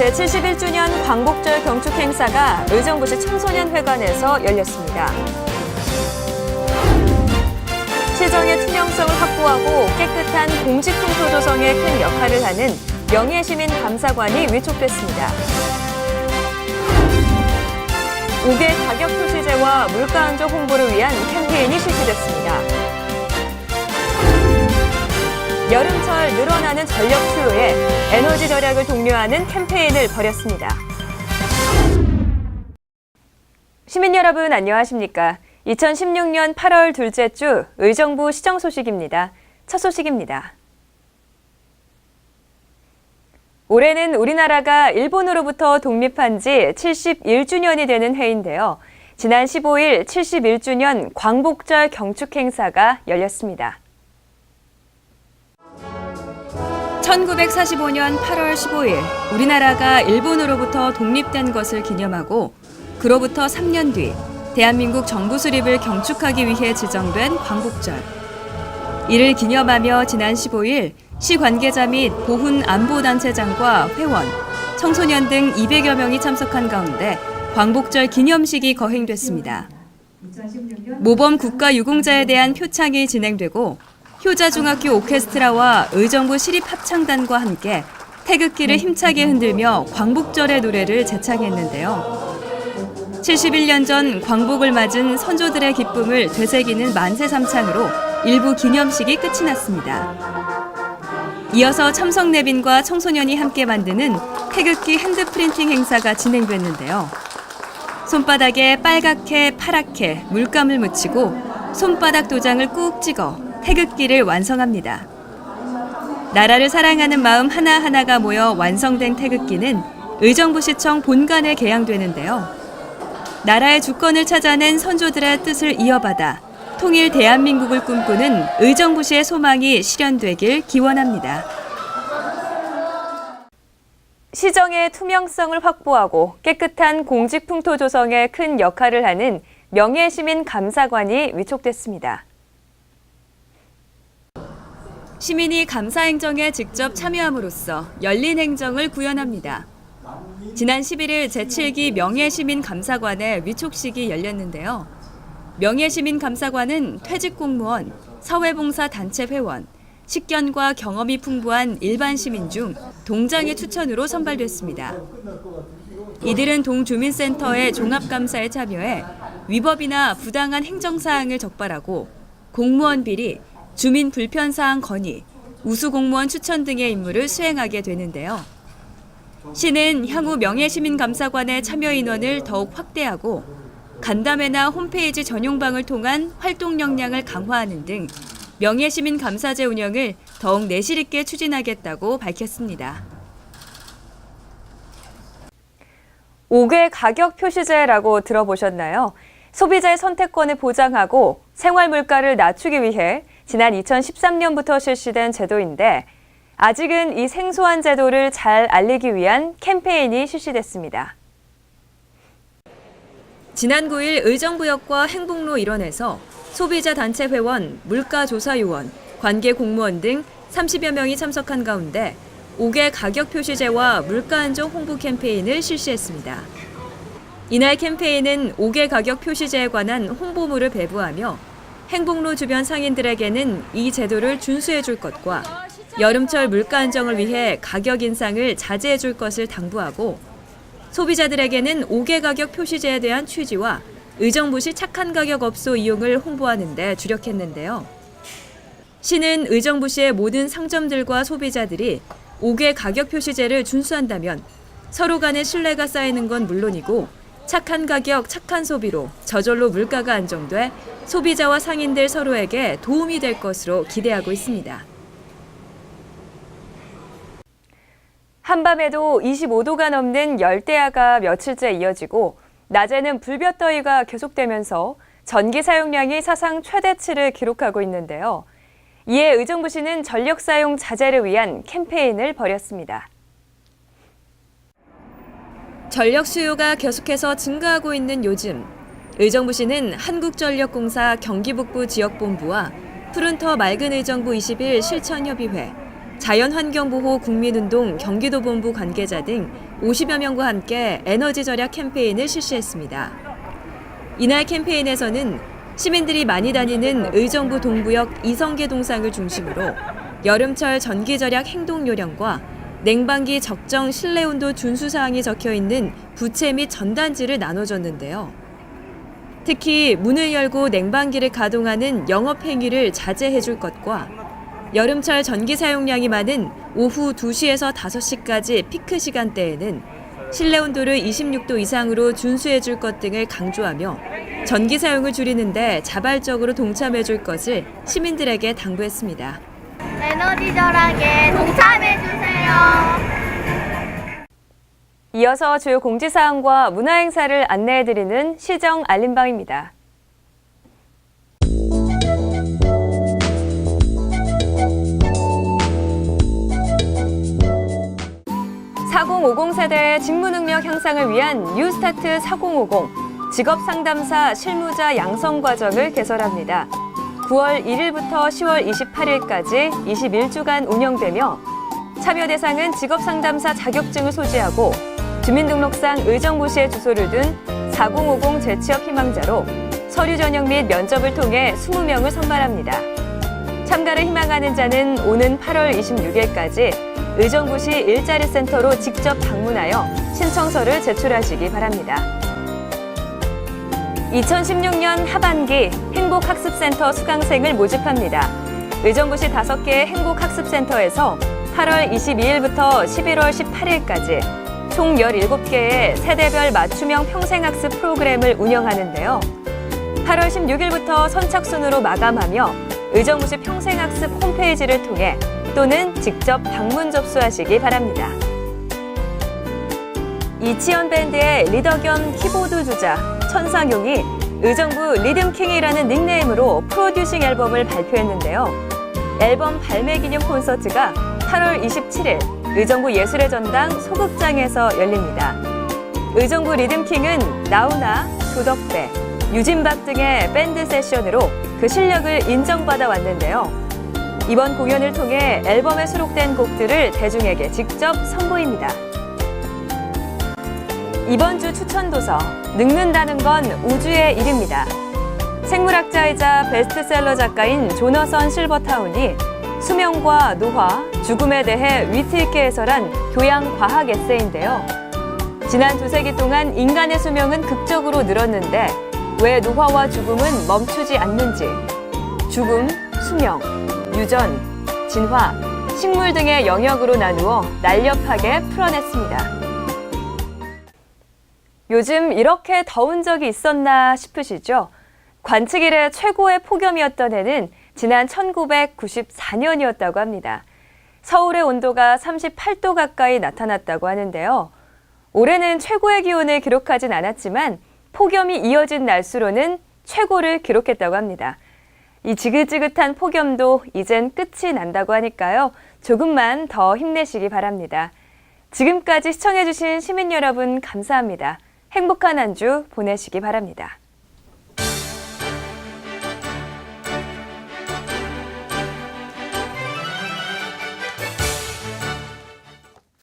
제71주년 광복절 경축 행사가 의정부시 청소년회관에서 열렸습니다. 시정의 투명성을 확보하고 깨끗한 공직풍토 조성에 큰 역할을 하는 명예시민 감사관이 위촉됐습니다. 5개 가격 표시제와 물가 안정 홍보를 위한 캠페인이 실시됐습니다. 여름철 늘어나는 전력 수요에 에너지 절약을 독려하는 캠페인을 벌였습니다. 시민 여러분 안녕하십니까? 2016년 8월 둘째 주 의정부 시정 소식입니다. 첫 소식입니다. 올해는 우리나라가 일본으로부터 독립한 지 71주년이 되는 해인데요. 지난 15일 71주년 광복절 경축 행사가 열렸습니다. 1945년 8월 15일 우리나라가 일본으로부터 독립된 것을 기념하고 그로부터 3년 뒤 대한민국 정부 수립을 경축하기 위해 지정된 광복절. 이를 기념하며 지난 15일 시 관계자 및 보훈 안보단체장과 회원, 청소년 등 200여 명이 참석한 가운데 광복절 기념식이 거행됐습니다. 모범 국가 유공자에 대한 표창이 진행되고 효자중학교 오케스트라와 의정부 시립합창단과 함께 태극기를 힘차게 흔들며 광복절의 노래를 재창했는데요. 71년 전 광복을 맞은 선조들의 기쁨을 되새기는 만세 삼창으로 일부 기념식이 끝이 났습니다. 이어서 참석 내빈과 청소년이 함께 만드는 태극기 핸드프린팅 행사가 진행됐는데요. 손바닥에 빨갛게 파랗게 물감을 묻히고 손바닥 도장을 꾹 찍어 태극기를 완성합니다. 나라를 사랑하는 마음 하나하나가 모여 완성된 태극기는 의정부시청 본관에 개양되는데요. 나라의 주권을 찾아낸 선조들의 뜻을 이어받아 통일 대한민국을 꿈꾸는 의정부시의 소망이 실현되길 기원합니다. 시정의 투명성을 확보하고 깨끗한 공직 풍토 조성에 큰 역할을 하는 명예시민 감사관이 위촉됐습니다. 시민이 감사 행정에 직접 참여함으로써 열린 행정을 구현합니다. 지난 11일 제7기 명예시민 감사관의 위촉식이 열렸는데요. 명예시민 감사관은 퇴직 공무원, 사회봉사 단체 회원, 식견과 경험이 풍부한 일반 시민 중 동장의 추천으로 선발됐습니다. 이들은 동주민센터의 종합감사에 참여해 위법이나 부당한 행정사항을 적발하고 공무원 비리, 주민 불편사항 건의, 우수 공무원 추천 등의 임무를 수행하게 되는데요. 시는 향후 명예시민감사관의 참여 인원을 더욱 확대하고 간담회나 홈페이지 전용방을 통한 활동 역량을 강화하는 등 명예시민감사제 운영을 더욱 내실 있게 추진하겠다고 밝혔습니다. 5개 가격 표시제라고 들어보셨나요? 소비자의 선택권을 보장하고 생활 물가를 낮추기 위해 지난 2013년부터 실시된 제도인데 아직은 이 생소한 제도를 잘 알리기 위한 캠페인이 실시됐습니다. 지난 9일 의정부역과 행복로 일원에서 소비자 단체 회원, 물가조사 요원, 관계 공무원 등 30여 명이 참석한 가운데 5개 가격 표시제와 물가 안정 홍보 캠페인을 실시했습니다. 이날 캠페인은 5개 가격 표시제에 관한 홍보물을 배부하며 행복로 주변 상인들에게는 이 제도를 준수해 줄 것과 여름철 물가 안정을 위해 가격 인상을 자제해 줄 것을 당부하고 소비자들에게는 5개 가격 표시제에 대한 취지와 의정부시 착한 가격 업소 이용을 홍보하는 데 주력했는데요. 시는 의정부시의 모든 상점들과 소비자들이 5개 가격 표시제를 준수한다면 서로 간의 신뢰가 쌓이는 건 물론이고 착한 가격, 착한 소비로 저절로 물가가 안정돼 소비자와 상인들 서로에게 도움이 될 것으로 기대하고 있습니다. 한밤에도 25도가 넘는 열대야가 며칠째 이어지고 낮에는 불볕더위가 계속되면서 전기 사용량이 사상 최대치를 기록하고 있는데요. 이에 의정부시는 전력 사용 자제를 위한 캠페인을 벌였습니다. 전력 수요가 계속해서 증가하고 있는 요즘 의정부시는 한국전력공사 경기북부 지역본부와 푸른터 맑은 의정부 21 실천협의회 자연환경보호 국민운동 경기도본부 관계자 등 50여 명과 함께 에너지 절약 캠페인을 실시했습니다. 이날 캠페인에서는 시민들이 많이 다니는 의정부 동부역 이성계 동상을 중심으로 여름철 전기 절약 행동 요령과 냉방기 적정 실내 온도 준수 사항이 적혀 있는 부채 및 전단지를 나눠줬는데요. 특히 문을 열고 냉방기를 가동하는 영업 행위를 자제해 줄 것과 여름철 전기 사용량이 많은 오후 2시에서 5시까지 피크 시간대에는 실내 온도를 26도 이상으로 준수해 줄 것 등을 강조하며 전기 사용을 줄이는데 자발적으로 동참해 줄 것을 시민들에게 당부했습니다. 에너지 절약에 동참해 주세요. 이어서 주요 공지사항과 문화행사를 안내해드리는 시정 알림방입니다. 4050 세대의 직무 능력 향상을 위한 뉴스타트 4050 직업 상담사 실무자 양성 과정을 개설합니다. 9월 1일부터 10월 28일까지 21주간 운영되며 참여 대상은 직업 상담사 자격증을 소지하고 주민등록상 의정부시에 주소를 둔 4050 재취업 희망자로 서류 전형 및 면접을 통해 20명을 선발합니다. 참가를 희망하는 자는 오는 8월 26일까지 의정부시 일자리 센터로 직접 방문하여 신청서를 제출하시기 바랍니다. 2016년 하반기 행복학습센터 수강생을 모집합니다. 의정부시 5개의 행복학습센터에서 8월 22일부터 11월 18일까지 총 17개의 세대별 맞춤형 평생학습 프로그램을 운영하는데요. 8월 16일부터 선착순으로 마감하며 의정부시 평생학습 홈페이지를 통해 또는 직접 방문 접수하시기 바랍니다. 이치현 밴드의 리더 겸 키보드 주자 천상용이 의정부 리듬킹이라는 닉네임으로 프로듀싱 앨범을 발표했는데요. 앨범 발매 기념 콘서트가 8월 27일 의정부 예술의 전당 소극장에서 열립니다. 의정부 리듬킹은 나훈아, 조덕배, 유진박 등의 밴드 세션으로 그 실력을 인정받아 왔는데요. 이번 공연을 통해 앨범에 수록된 곡들을 대중에게 직접 선보입니다. 이번 주 추천 도서 늙는다는 건 우주의 일입니다. 생물학자이자 베스트셀러 작가인 조너선 실버타운이 수명과 노화, 죽음에 대해 위트 있게 해설한 교양 과학 에세이인데요. 지난 두 세기 동안 인간의 수명은 극적으로 늘었는데 왜 노화와 죽음은 멈추지 않는지 죽음, 수명, 유전, 진화, 식물 등의 영역으로 나누어 날렵하게 풀어냈습니다. 요즘 이렇게 더운 적이 있었나 싶으시죠? 관측 이래 최고의 폭염이었던 해는 지난 1994년이었다고 합니다. 서울의 온도가 38도 가까이 나타났다고 하는데요. 올해는 최고의 기온을 기록하진 않았지만 폭염이 이어진 날수로는 최고를 기록했다고 합니다. 이 지긋지긋한 폭염도 이젠 끝이 난다고 하니까요. 조금만 더 힘내시기 바랍니다. 지금까지 시청해주신 시민 여러분 감사합니다. 행복한 한 주 보내시기 바랍니다.